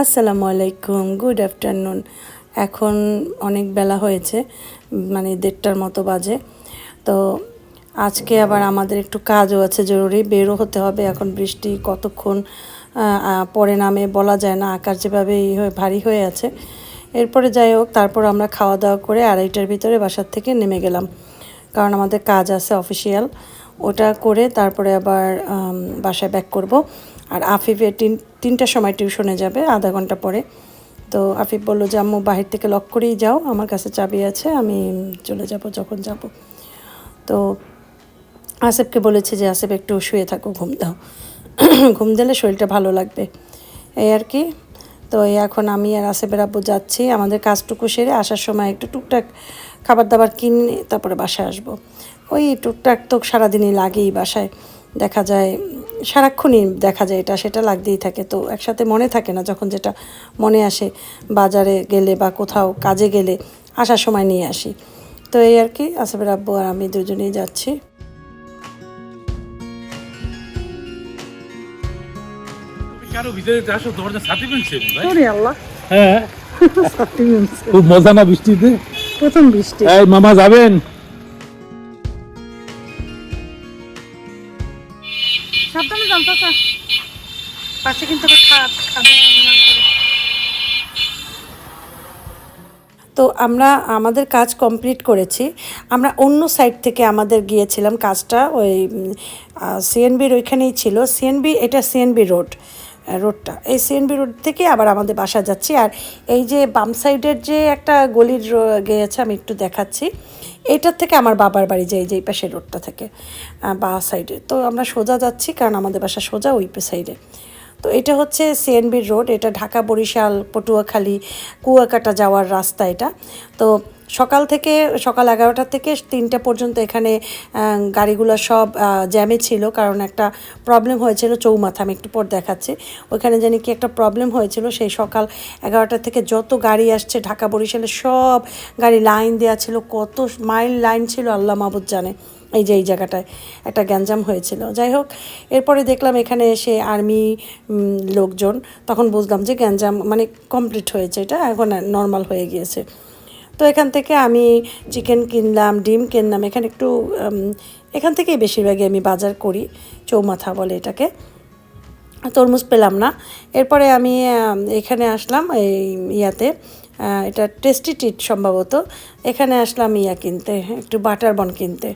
আসসালামু আলাইকুম good afternoon এখন অনেক বেলা হয়েছে মানে দেড়টার মতো বাজে। তো আজকে আবার আমাদের একটু কাজও আছে, জরুরি। বেরও হতে হবে, এখন বৃষ্টি কতক্ষণ পরে নামে বলা যায় না, আকাশ যেভাবে ই হয়ে, ভারী হয়ে আছে। এরপরে যাই হোক, তারপর আমরা খাওয়া দাওয়া করে আড়াইটার ভিতরে বাসার থেকে নেমে গেলাম। কারণ আমাদের কাজ আছে অফিসিয়াল। ওটা করে তারপরে আবার বাসায় ব্যাক করব। আর আফিফের তিন তিনটার সময় টিউশনে যাবে, আধা ঘণ্টা পরে। তো আফিফ বলল যে, আম্মু, বাহির থেকে লক করেই যাও, আমার কাছে চাবি আছে, আমি চলে যাব যখন যাব। তো আসেফকে বলেছে যে, আসেফ, একটু শুয়ে থাকো, ঘুম দাও। ঘুম দিলে শরীরটা ভালো লাগবে। এই আর কি। তো এই এখন আমি আর আসেফের আব্বু যাচ্ছি, আমাদের কাজটুকু সেরে আসার সময় একটু টুকটাক খাবার দাবার কিনে তারপরে বাসায় আসব। ওই টুকটাক তো সারাদিনই লাগেই বাসায়। দেখা যায় সারাক্ষণই দেখা যায় এটা সেটা লাগতেই থাকে। তো একসাথে মনে থাকে না যখন যেটা মনে আসে বাজারে গেলে বা কোথাও কাজে গেলে আসার সময় নিয়ে আসি। তো এই আর কি আসেফের আব্বু আর আমি দুজনেই যাচ্ছি। হ্যাঁ। খুব মজা না বৃষ্টিতে? প্রথম বৃষ্টি। এই মামা যাবেন? আমরা আমাদের কাজ কমপ্লিট করেছি। আমরা অন্য সাইড থেকে আমাদের গিয়েছিলাম কাজটা, ওই সিএনবির ওইখানেই ছিল। সিএনবি এটা সিএনবি রোড রোডটা এই সিএনবি রোড থেকে আবার আমাদের বাসা যাচ্ছি। আর এই যে বাম সাইডের যে একটা গলির গিয়েছে, আমি একটু দেখাচ্ছি। এইটার থেকে আমার বাবার বাড়ি যে, এই যে এই পাশের রোডটা থেকে বা সাইডে তো আমরা সোজা যাচ্ছি, কারণ আমাদের বাসা সোজা ওই সাইডে তো এটা হচ্ছে সিএনবির রোড এটা ঢাকা, বরিশাল, পটুয়াখালী, কুয়াকাটা যাওয়ার রাস্তা এটা। তো সকাল থেকে, সকাল এগারোটা থেকে তিনটা পর্যন্ত এখানে গাড়িগুলো সব জ্যামে ছিল, কারণ একটা প্রবলেম হয়েছিল চৌমাথা, আমি একটু পর দেখাচ্ছি। ওইখানে জানি কি একটা প্রবলেম হয়েছিল, সেই সকাল এগারোটা থেকে যত গাড়ি আসছে, ঢাকা, বরিশালে সব গাড়ি লাইন দেওয়া ছিল, কত মাইল লাইন ছিল, আল্লাহ মাহবুদ জানে। এই যে, এই জায়গাটায় একটা গ্যাঞ্জাম হয়েছিল। যাই হোক, এরপরে দেখলাম এখানে এসে আর্মি লোকজন, তখন বুঝলাম যে গ্যাঞ্জাম মানে কমপ্লিট হয়েছে, এটা এখন নর্মাল হয়ে গিয়েছে। তো এখান থেকে আমি চিকেন কিনলাম, ডিম কিনলাম, এখানে একটু এখান থেকেই বেশিরভাগই আমি বাজার করি, চৌমাথা বলে এটাকে। তরমুজ পেলাম না। এরপরে আমি এখানে আসলাম এই ইয়াতে এটা টেস্টি টিট সম্ভবত। এখানে আসলাম ইয়া কিনতে, একটু বাটার বন কিনতে।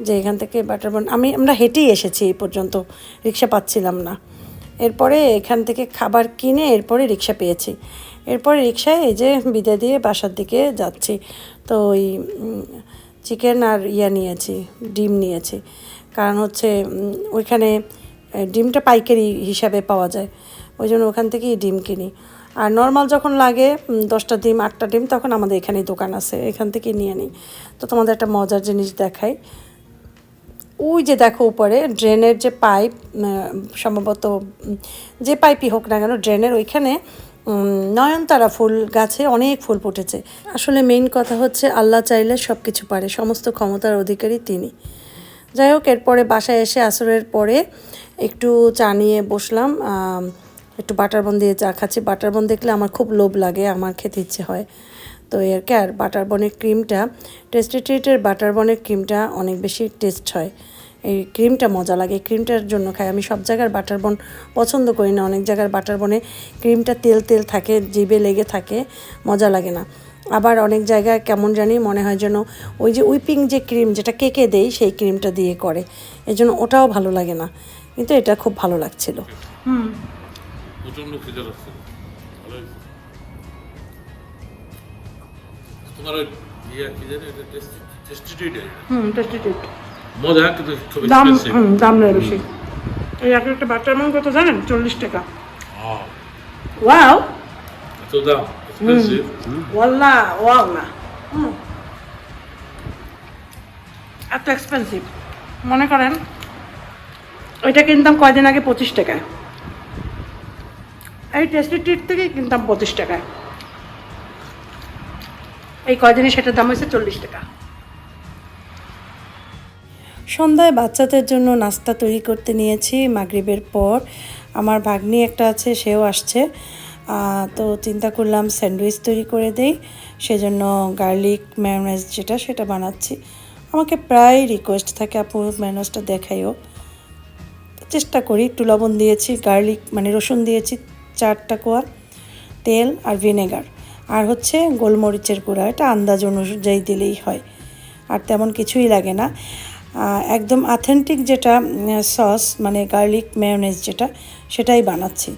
যে এখান থেকে বাটার বন আমি, আমরা হেঁটেই এসেছি এই পর্যন্ত, রিক্সা পাচ্ছিলাম না। এরপরে এখান থেকে খাবার কিনে এরপরে রিক্সা পেয়েছি। এরপরে রিক্সায় এই যে বিদায় দিয়ে বাসার দিকে যাচ্ছি। তো ওই চিকেন আর ইয়া নিয়েছি, ডিম নিয়েছি। কারণ হচ্ছে ওইখানে ডিমটা পাইকারি হিসাবে পাওয়া যায়। ওই জন্য ওখান থেকেই ডিম কিনি। আর নর্মাল যখন লাগে দশটা ডিম, আটটা ডিম, তখন আমাদের এখানেই দোকান আছে। এখান থেকেই নিয়ে নিই। তো তোমাদের একটা মজার জিনিস দেখাই। ওই যে দেখো উপরে, ড্রেনের যে পাইপ সম্ভবত যে পাইপই হোক না কেন, ড্রেনের ওইখানে নয়নতারা ফুল গাছে অনেক ফুল ফুটেছে। আসলে মেইন কথা হচ্ছে আল্লাহ চাইলে সব কিছু পারে, সমস্ত ক্ষমতার অধিকারী তিনি। যাই হোক, এরপরে বাসায় এসে আসরের পরে একটু চা নিয়ে বসলাম একটু বাটার বন দিয়ে চা খাচ্ছি। বাটার বন দেখলে আমার খুব লোভ লাগে, আমার খেতে ইচ্ছে হয়। তো এর কি আর? বাটার বনের ক্রিমটা টেস্টি ট্রিটের বাটার বনের ক্রিমটা অনেক বেশি টেস্ট হয়। এই ক্রিমটা মজা লাগে। এই ক্রিমটার জন্য খাই। আমি সব জায়গার বাটার বন পছন্দ করি না। অনেক জায়গার বাটার বনে ক্রিমটা তেল তেল থাকে জিভে লেগে থাকে মজা লাগে না। আবার অনেক জায়গায় কেমন জানি মনে হয় যেন ওই যে উইপিং যে ক্রিম যেটা কেকে দেই সেই ক্রিমটা দিয়ে করে। এই জন্য ওটাও ভালো লাগে না। কিন্তু এটা খুব ভালো লাগছিল। হুম। ইয়া কি জানি এটা টেস্টি টেস্টি হুম টেস্টি টিট মজা কিন্তু খুব দাম হুম দাম নেয় বেশি। এই এক একটা বাটার মান কত জানেন? চল্লিশ টাকা। ওয়াও এত দাম এক্সপেন্সিভ ওয়াল্লা ওয়াও না। হুম। এত এক্সপেন্সিভ মনে করেন ওইটা কিনতাম কয়দিন আগে পঁচিশ টাকায়। এই টেস্টি ট্রিট থেকেই কিনতাম পঁচিশ টাকায়। এই কয়দিনে সেটার দাম হয়েছে চল্লিশ টাকা। সন্ধ্যায় বাচ্চাদের জন্য নাস্তা তৈরি করতে নিয়েছি মাগরিবের পর। আমার ভাগ্নি একটা আছে, সেও আসছে। তো চিন্তা করলাম স্যান্ডউইচ তৈরি করে দেই, সেজন্য গার্লিক ম্যায়োনেজ যেটা সেটা বানাচ্ছি। আমাকে প্রায় রিকোয়েস্ট থাকে, আপু ম্যায়োনেজটা দেখাইও। চেষ্টা করি, একটু লবণ দিয়েছি, গার্লিক মানে রসুন দিয়েছি, চারটা কোয়া তেল আর ভিনেগার। আর হচ্ছে গোলমরিচের গুঁড়া, এটা আন্দাজ অনুযায়ী দিলেই হয়। আর তেমন কিছুই লাগে না। একদম অথেন্টিক যেটা সস মানে গার্লিক মেয়োনেজ যেটা, সেটাই বানাচ্ছি।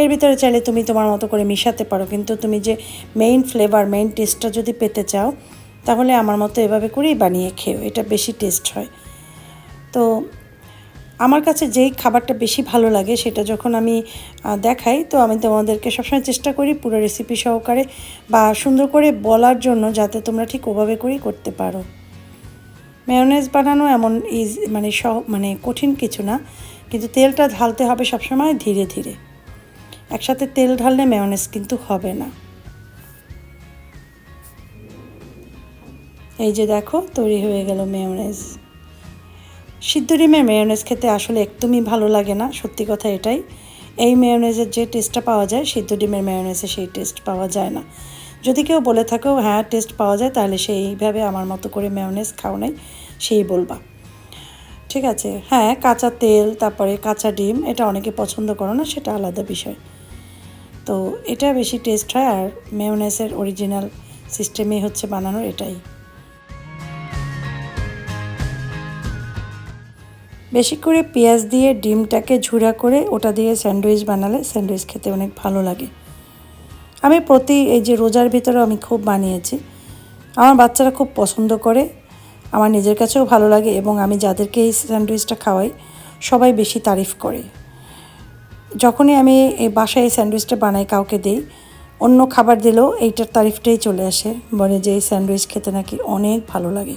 এর ভিতরে চাইলে তুমি তোমার মতো করে মিশাতে পারো, কিন্তু তুমি যে মেইন ফ্লেভার মেইন টেস্টটা যদি পেতে চাও, তাহলে আমার মতো এভাবে করেই বানিয়ে খেও এটা বেশি টেস্ট হয়। তো আমার কাছে যেই খাবারটা বেশি ভালো লাগে সেটা যখন আমি দেখাই, তো আমি তোমাদেরকে সবসময় চেষ্টা করি পুরো রেসিপি সহকারে বা সুন্দর করে বলার জন্য যাতে তোমরা ঠিক ওভাবে করেই করতে পারো। মেয়োনেজ বানানো এমন ইজ মানে সহ মানে কঠিন কিছু না, কিন্তু তেলটা ঢালতে হবে সবসময় ধীরে ধীরে। একসাথে তেল ঢাললে মেয়োনেজ কিন্তু হবে না। এই যে দেখো, তৈরি হয়ে গেল মেয়োনেজ সিদ্ধ ডিমের মেয়োনেজ খেতে আসলে একদমই ভালো লাগে না, সত্যি কথা এটাই। এই মেয়োনেজের যে টেস্টটা পাওয়া যায়, সিদ্ধ ডিমের মেয়োনেজে সেই টেস্ট পাওয়া যায় না। যদি কেউ বলে থাকো হ্যাঁ টেস্ট পাওয়া যায়, তাহলে সেইভাবে আমার মতো করে মেয়োনেজ খাও নাই, সেই বলবা। ঠিক আছে হ্যাঁ কাঁচা তেল, তারপরে কাঁচা ডিম, এটা অনেকে পছন্দ করো না, সেটা আলাদা বিষয়। তো এটা বেশি টেস্ট হয়, আর মেয়োনেজের অরিজিনাল সিস্টেমই হচ্ছে বানানোর এটাই। বেশি করে পেঁয়াজ দিয়ে ডিমটাকে ঝুরা করে ওটা দিয়ে স্যান্ডউইচ বানালে স্যান্ডউইচ খেতে অনেক ভালো লাগে। আমি প্রতি এই যে রোজার ভিতরে আমি খুব বানিয়েছি। আমার বাচ্চারা খুব পছন্দ করে, আমার নিজের কাছেও ভালো লাগে এবং আমি যাদেরকে এই স্যান্ডউইচটা খাওয়াই, সবাই বেশি তারিফ করে। যখনই আমি এই বাসায় এই স্যান্ডউইচটা বানাই কাউকে দিই, অন্য খাবার দিলেও এইটার তারিফটাই চলে আসে, বলে যে এই স্যান্ডউইচ খেতে নাকি অনেক ভালো লাগে।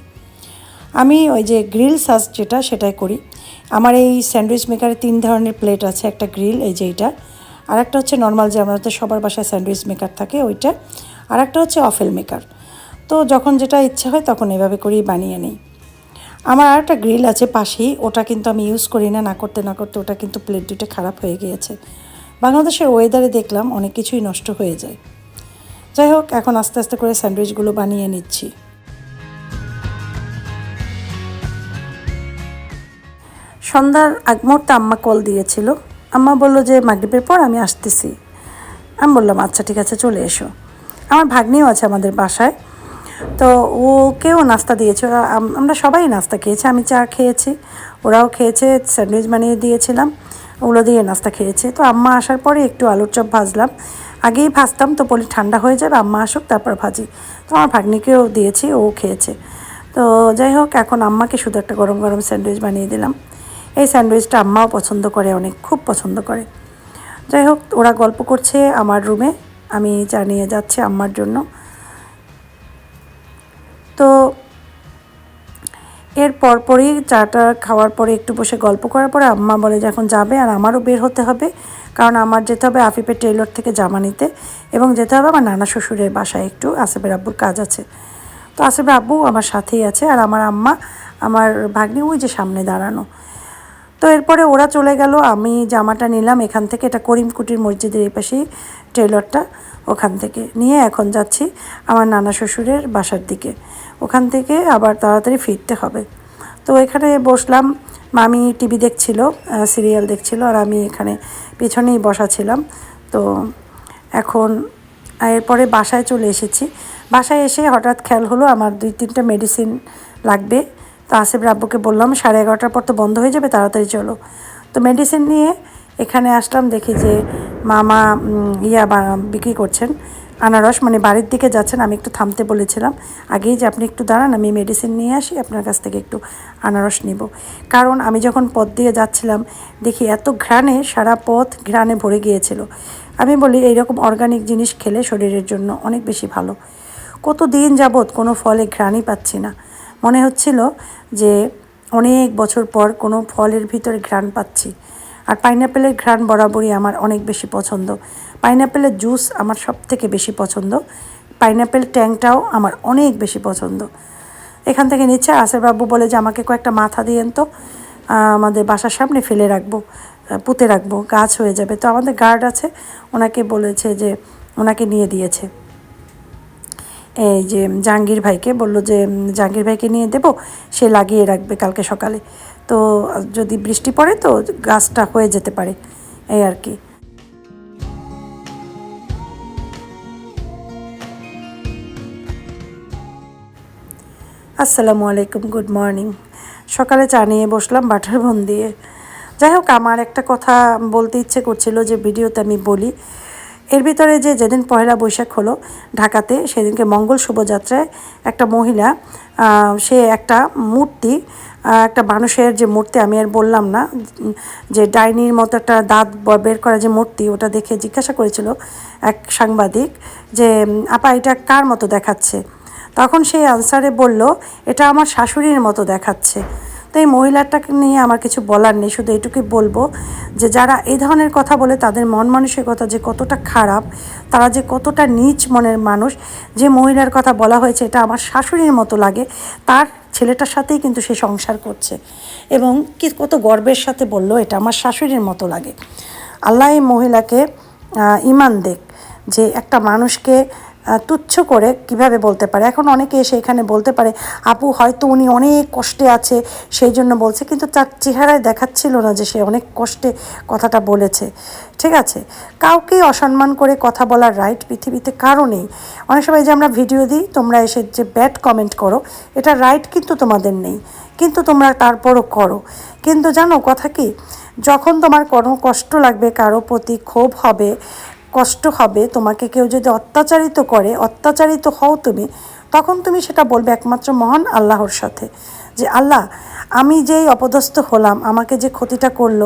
আমি ওই যে গ্রিল সাস যেটা, সেটাই করি। আমার এই স্যান্ডউইচ মেকারে তিন ধরনের প্লেট আছে, একটা গ্রিল, এই যে এইটা। আর একটা হচ্ছে নর্মাল যে আমাদের তো সবার বাসায় স্যান্ডউইচ মেকার থাকে, ওইটা। আর একটা হচ্ছে অফেল মেকার। তো যখন যেটা ইচ্ছা হয় তখন এভাবে করেই বানিয়ে নিই। আমার আর একটা গ্রিল আছে পাশেই, ওটা কিন্তু আমি ইউজ করি না না করতে না করতে, ওটা কিন্তু প্লেট দুটো খারাপ হয়ে গিয়েছে। বাংলাদেশের ওয়েদারে দেখলাম অনেক কিছুই নষ্ট হয়ে যায়। যাই হোক, এখন আস্তে আস্তে করে স্যান্ডউইচগুলো বানিয়ে নিচ্ছি। সন্ধ্যার আগ মুহূর্তে আম্মা কল দিয়েছিল। আম্মা বলল যে, মাগরিবের পর আমি আসতেছি। আমি বললাম আচ্ছা ঠিক আছে, চলে এসো। আমার ভাগ্নিও আছে আমাদের বাসায়। তো ওকেও নাস্তা দিয়েছে। আমরা সবাই নাস্তা খেয়েছি। আমি চা খেয়েছি, ওরাও খেয়েছে, স্যান্ডউইচ বানিয়ে দিয়েছিলাম, ওগুলো দিয়ে নাস্তা খেয়েছে। তো আম্মা আসার পরে একটু আলুর চপ ভাজলাম। আগেই ভাজতাম, তো বলি ঠান্ডা হয়ে যাবে, আম্মা আসুক, তারপর ভাজি। তো আমার ভাগ্নিকেও দিয়েছি, ও খেয়েছে। তো যাই হোক, এখন আম্মাকে শুধু একটা গরম গরম স্যান্ডউইচ বানিয়ে দিলাম। এই স্যান্ডউইচটা আম্মাও পছন্দ করে, অনেক খুব পছন্দ করে। যাই হোক, ওরা গল্প করছে আমার রুমে, আমি জানিয়ে যাচ্ছি আম্মার জন্য। তো এর পরপরই চাটা খাওয়ার পরে একটু বসে গল্প করার পরে আম্মা বলে যে এখন যাবে আর আমারও বের হতে হবে, কারণ আমার যেতে হবে আফিফের টেইলর থেকে জামা নিতে এবং যেতে হবে আমার নানা শ্বশুরের বাসায় একটু, আসিফের আব্বুর কাজ আছে। তো আসিফের আব্বু আমার সাথেই আছে আর আমার আম্মা, আমার ভাগ্নি ওই যে সামনে দাঁড়ানো। তো এরপরে ওরা চলে গেল, আমি জামাটা নিলাম, এখান থেকে এটা করিমকুটির মসজিদের এই পাশেই টেলরটা ওখান থেকে নিয়ে এখন যাচ্ছি আমার নানা শ্বশুরের বাসার দিকে। ওখান থেকে আবার তাড়াতাড়ি ফিরতে হবে। তো এখানে বসলাম, মামি টিভি দেখছিল সিরিয়াল দেখছিল, আর আমি এখানে পেছনেই বসা ছিলাম। তো এখন, এরপরে বাসায় চলে এসেছি। বাসায় এসে হঠাৎ খেয়াল হলো আমার দুই তিনটা মেডিসিন লাগবে। তো আসিফ রাব্বুকে বললাম, সাড়ে এগারোটার পর তো বন্ধ হয়ে যাবে, তাড়াতাড়ি চলো। তো মেডিসিন নিয়ে এখানে আসলাম, দেখি যে মামা ইয়া বিক্রি করছেন, আনারস মানে বাড়ির দিকে যাচ্ছেন, আমি একটু থামতে বলেছিলাম। আগেই যে আপনি একটু দাঁড়ান, আমি মেডিসিন নিয়ে আসি, আপনার কাছ থেকে একটু আনারস নিব। কারণ আমি যখন পথ দিয়ে যাচ্ছিলাম, দেখি এত ঘ্রাণে, সারা পথ ঘ্রাণে ভরে গিয়েছিল। আমি বলি, এইরকম অর্গানিক জিনিস খেলে শরীরের জন্য অনেক বেশি ভালো। কত দিন যাবৎ কোনো ফলে ঘ্রাণই পাচ্ছি না। মনে হচ্ছিল যে অনেক বছর পর কোনো ফলের ভিতরে ঘ্রাণ পাচ্ছি। আর পাইনাপেলের ঘ্রাণ বরাবরই আমার অনেক বেশি পছন্দ। পাইনাপেলের জুস আমার সব থেকে বেশি পছন্দ। পাইনাপেল ট্যাংটাও আমার অনেক বেশি পছন্দ। এখান থেকে নিচ্ছে বাবু বলে যে, আমাকে কয়েকটা মাথা দিয়েন তো। আমাদের বাসার সামনে ফেলে রাখব পুঁতে রাখব, গাছ হয়ে যাবে। তো আমাদের গার্ড আছে, ওনাকে বলেছে যে, ওনাকে নিয়ে দিয়েছে। এই যে জাহাঙ্গীর ভাইকে বলল যে জাহাঙ্গীর ভাইকে নিয়ে দেবো, সে লাগিয়ে রাখবে কালকে সকালে। তো যদি বৃষ্টি পড়ে তো গাছটা হয়ে যেতে পারে, এই আর কি। আসসালামু আলাইকুম, গুড মর্নিং। সকালে চা নিয়ে বসলাম বাটার বন দিয়ে। যাই হোক, আমার একটা কথা বলতে ইচ্ছে করছিল যে, ভিডিওতে আমি বলি এর ভিতরে যে যেদিন পয়লা বৈশাখ হলো ঢাকাতে, সেদিনকে মঙ্গল শোভাযাত্রায় একটা মহিলা সে একটা মূর্তি একটা মানুষের যে মূর্তি আমি আর বললাম না, যে ডাইনির মতো একটা দাঁত বের করা যে মূর্তি, ওটা দেখে জিজ্ঞাসা করেছিল এক সাংবাদিক যে আপা এটা কার মতো দেখাচ্ছে? তখন সেই আনসারে বলল, এটা আমার শাশুড়ির মতো দেখাচ্ছে। তো এই মহিলাটাকে নিয়ে আমার কিছু বলার নেই, শুধু এটুকুই বলব যে যারা এই ধরনের কথা বলে তাদের মন মানসিকতা যে কতটা খারাপ, তারা যে কতটা নিচ মনের মানুষ, যে মহিলার কথা বলা হয়েছে এটা আমার শাশুড়ির মতো লাগে, তার ছেলেটার সাথেই কিন্তু সে সংসার করছে। এবং কি কত গর্বের সাথে বলল, এটা আমার শাশুড়ির মতো লাগে। আল্লাহ এই মহিলাকে ইমান দেখ যে একটা মানুষকে তুচ্ছ করে কীভাবে বলতে পারে? এখন অনেকে এসে এখানে বলতে পারে, আপু, হয়তো উনি অনেক কষ্টে আছে, সেই জন্য বলছে। কিন্তু তার চেহারায় দেখাচ্ছিল না যে সে অনেক কষ্টে কথাটা বলেছে। ঠিক আছে? কাউকে অসম্মান করে কথা বলার রাইট পৃথিবীতে কারও নেই। অনেক সময় যে আমরা ভিডিও দিই, তোমরা এসে যে ব্যাড কমেন্ট করো, এটা রাইট কিন্তু তোমাদের নেই। কিন্তু তোমরা তারপরও করো। কিন্তু জানো কথা কি? যখন তোমার কোনো কষ্ট লাগবে, কারও প্রতি ক্ষোভ হবে কষ্ট হবে, তোমাকে কেউ যদি অত্যাচারিত করে, অত্যাচারিত হও তুমি, তখন তুমি সেটা বলবে একমাত্র মহান আল্লাহর সাথে যে, আল্লাহ, আমি যেই অপদস্থ হলাম, আমাকে যে ক্ষতিটা করল,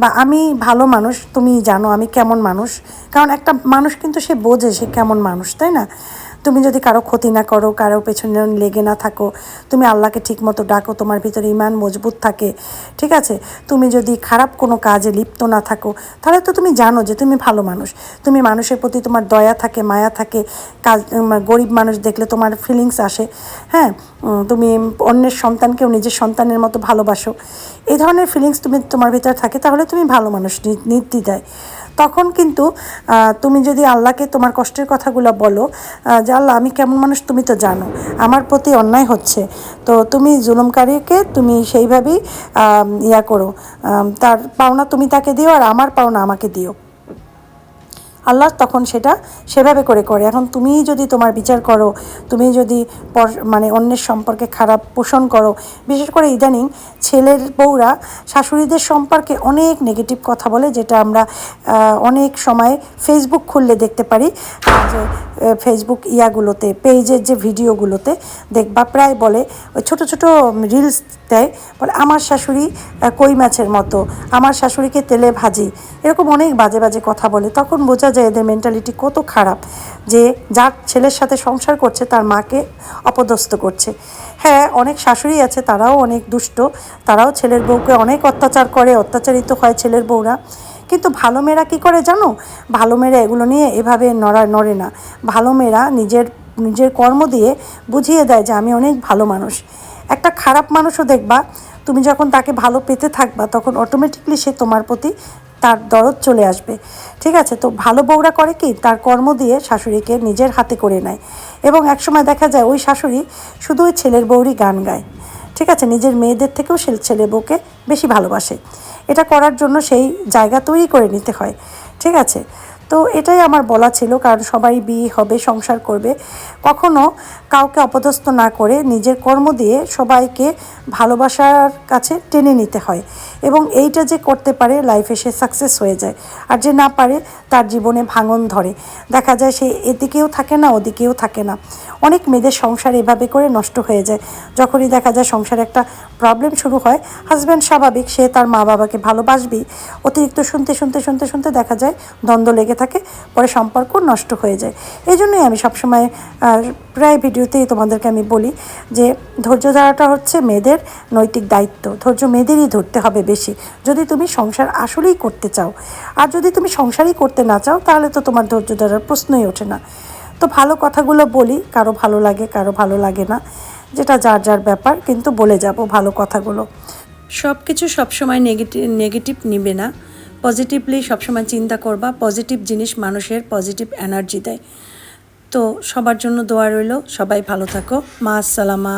বা আমি ভালো মানুষ, তুমি জানো আমি কেমন মানুষ। কারণ একটা মানুষ কিন্তু সে বোঝে সে কেমন মানুষ, তাই না? তুমি যদি কারও ক্ষতি না করো, কারও পেছনে লেগে না থাকো, তুমি আল্লাহকে ঠিক মতো ডাকো, তোমার ভিতরে ইমান মজবুত থাকে, ঠিক আছে? তুমি যদি খারাপ কোনো কাজে লিপ্ত না থাকো, তাহলে তো তুমি জানো যে তুমি ভালো মানুষ। তুমি মানুষের প্রতি তোমার দয়া থাকে, মায়া থাকে, কাজ গরিব মানুষ দেখলে তোমার ফিলিংস আসে। হ্যাঁ তুমি অন্যের সন্তানকেও নিজের সন্তানের মতো ভালোবাসো। এই ধরনের ফিলিংস তুমি তোমার ভিতরে থাকে, তাহলে তুমি ভালো মানুষ, নি- নির্দ্বিধায়। তখন কিন্তু তুমি যদি আল্লাহকে তোমার কষ্টের কথাগুলো বলো যে আল্লাহ আমি কেমন মানুষ তুমি তো জানো, আমার প্রতি অন্যায় হচ্ছে। তো তুমি জুলুমকারীকে তুমি সেইভাবেই ইয়া করো তার পাওনা তুমি তাকে দিও আর আমার পাওনা আমাকে দিও। আল্লাহ তখন সেটা সেভাবে করে করে। এখন তুমি যদি তোমার বিচার করো, তুমি যদি মানে অন্যের সম্পর্কে খারাপ পোষণ করো, বিশেষ করে ইদানিং ছেলের বউরা শাশুড়িদের সম্পর্কে অনেক নেগেটিভ কথা বলে, যেটা আমরা অনেক সময় ফেসবুক খুললে দেখতে পারি, যে ফেসবুক ইয়াগুলোতে পেজের যে ভিডিওগুলোতে দেখবা প্রায় বলে, ওই ছোটো ছোটো রিলস দেয়, বলে আমার শাশুড়ি কই মাছের মতো, আমার শাশুড়িকে তেলে ভাজি, এরকম অনেক বাজে বাজে কথা বলে, তখন বোঝা যায় এদের মেন্টালিটি কত খারাপ, যে যার ছেলের সাথে সংসার করছে তার মাকে অপদস্থ করছে। হ্যাঁ অনেক শাশুড়ি আছে, তারাও অনেক দুষ্ট, তারাও ছেলের বউকে অনেক অত্যাচার করে, অত্যাচারিত হয় ছেলের বউরা। কিন্তু ভালো মেয়েরা কী করে জানো? ভালো মেয়েরা এগুলো নিয়ে এভাবে নড়া, নড়ে না। ভালো মেয়েরা নিজের নিজের কর্ম দিয়ে বুঝিয়ে দেয় যে আমি অনেক ভালো মানুষ। একটা খারাপ মানুষও দেখবা, তুমি যখন তাকে ভালো পেতে থাকবা, তখন অটোমেটিকলি সে তোমার প্রতি তার দরদ চলে আসবে। ঠিক আছে? তো ভালো বউরা করে কি? তার কর্ম দিয়ে শাশুড়িকে নিজের হাতে করে নেয়। এবং একসময় দেখা যায় ওই শাশুড়ি শুধু ওই ছেলের বউরই গান গায়। ঠিক আছে? নিজের মেয়েদের থেকেও সে ছেলে বউকে বেশি ভালোবাসে। এটা করার জন্য সেই জায়গা তৈরি করে নিতে হয়। ঠিক আছে? তো এটাই আমার বলা ছিল। কারণ সবাই বিয়ে হবে, সংসার করবে। কখনো কাউকে অপদস্থ না করে নিজের কর্ম দিয়ে সবাইকে ভালোবাসার কাছে টেনে নিতে হয় এবং এইটা যে করতে পারে লাইফে সে সাকসেস হয়ে যায়। আর যে না পারে, তার জীবনে ভাঙন ধরে। দেখা যায় সে এদিকেও থাকে না, ওদিকেও থাকে না। অনেক মেয়েদের সংসার এভাবে করে নষ্ট হয়ে যায়। যখনই দেখা যায় সংসারে একটা প্রবলেম শুরু হয় হাজব্যান্ড স্বাভাবিক, সে তার মা বাবাকে ভালোবাসবেই। অতিরিক্ত শুনতে শুনতে শুনতে শুনতে দেখা যায় দ্বন্দ্ব লেগে থাকে, পরে সম্পর্ক নষ্ট হয়ে যায়। এই জন্যই আমি সবসময় প্রায় ভিডিওতেই তোমাদেরকে আমি বলি যে ধৈর্য ধরাটা হচ্ছে মেয়েদের নৈতিক দায়িত্ব। ধৈর্য মেয়েদেরই ধরতে হবে বেশি। যদি তুমি সংসার আসলেই করতে চাও, আর যদি তুমি সংসারই করতে না চাও, তাহলে তো তোমার ধৈর্য ধরার প্রশ্নই ওঠে না। তো ভালো কথাগুলো বলি, কারও ভালো লাগে, কারও ভালো লাগে না। যেটা যার যার ব্যাপার, কিন্তু বলে যাব ভালো কথাগুলো। সব কিছু সবসময় নেগেটিভ নেগেটিভ নিবে না। পজিটিভলি সবসময় চিন্তা করবা, পজিটিভ জিনিস মানুষের পজিটিভ এনার্জি দেয়। তো সবার জন্য দোয়া রইল। সবাই ভালো থাকো। মা আসসালামা